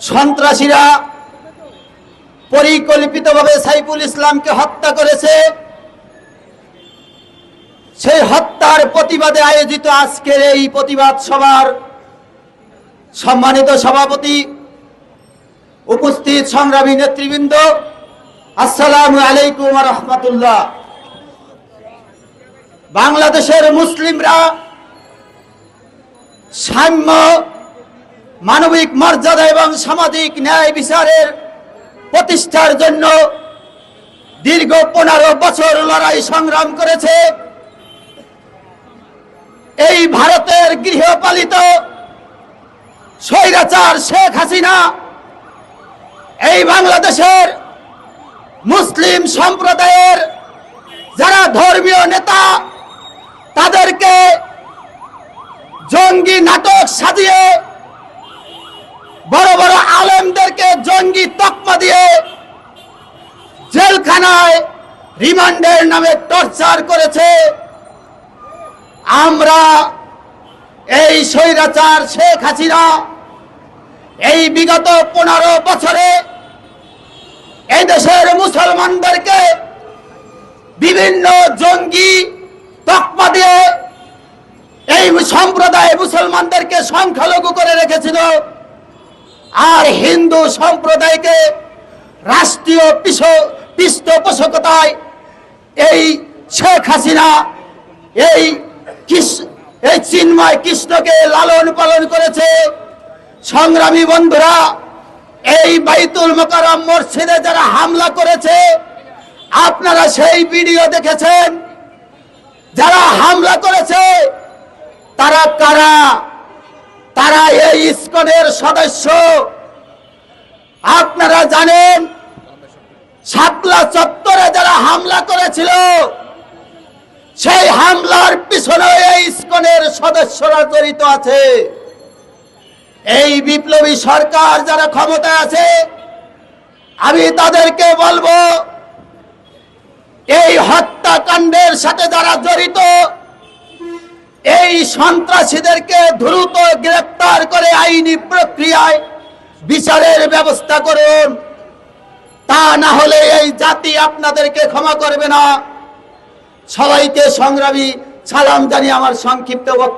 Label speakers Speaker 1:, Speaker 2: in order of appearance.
Speaker 1: সন্ত্রাসীরা পরিকল্পিতভাবে সাইফুল ইসলামকে হত্যা করেছে। সেই হত্যার প্রতিবাদে আয়োজিত আজকের এই প্রতিবাদ সভার সম্মানিত সভাপতি, উপস্থিত সংগ্রামী নেতৃবৃন্দ, আসসালাম আলাইকুম রহমতুল্লাহ। বাংলাদেশের মুসলিমরা সাম্য মানবিক মর্যাদা এবং সামাজিক ন্যায় বিচারের প্রতিষ্ঠার জন্য দীর্ঘ পনেরো বছর লড়াই সংগ্রাম করেছে। এই ভারতের গৃহপালিত স্বৈরাচার শেখ হাসিনা, এই বাংলাদেশের মুসলিম সম্প্রদায়ের যারা ধর্মীয় নেতা, তাদেরকে জঙ্গি নাটক সাজিয়ে আলেমদেরকে জঙ্গি তকমা দিয়ে জেলখানায় রিমান্ডের নামে টর্চার করেছে। আমরা এই স্বৈরাচার শেখ হাসিনা এই বিগত পনেরো বছরে এই দেশের মুসলমানদেরকে বিভিন্ন জঙ্গি তকমা দিয়ে এই সম্প্রদায় মুসলমানদেরকে সংখ্যালঘু করে রেখেছিল। আর হিন্দু সম্প্রদায়কে রাষ্ট্রীয় পৃষ্ঠপোষকতায় এই শেখ হাসিনা, এই এই চিন্ময় কৃষ্ণকে লালন পালন করেছে। সংগ্রামী বন্ধুরা, এই বাইতুল মোকারম মসজিদে যারা হামলা করেছে, আপনারা সেই ভিডিও দেখেছেন? যারা হামলা করেছে তারা এই ইস্কনের সদস্য। আপনারা জানেন, শাপলা চত্বরে যারা হামলা করেছিল, সেই হামলার পিছনে এই ইস্কনের সদস্যরা জড়িত আছে। এই বিপ্লবী সরকার যারা ক্ষমতায় আছে, আমি তাদেরকে বলব, এই হত্যাকাণ্ডের সাথে যারা জড়িত এই সন্ত্রাসীদেরকে দ্রুত গ্রেপ্তার করে আইনি প্রক্রিয়ায় বিচারের ব্যবস্থা করুন। তা না হলে এই জাতি আপনাদেরকে ক্ষমা করবে না। সবাইকে সংগ্রামী, সালাম জানি আমার সংক্ষিপ্ত বক্তব্য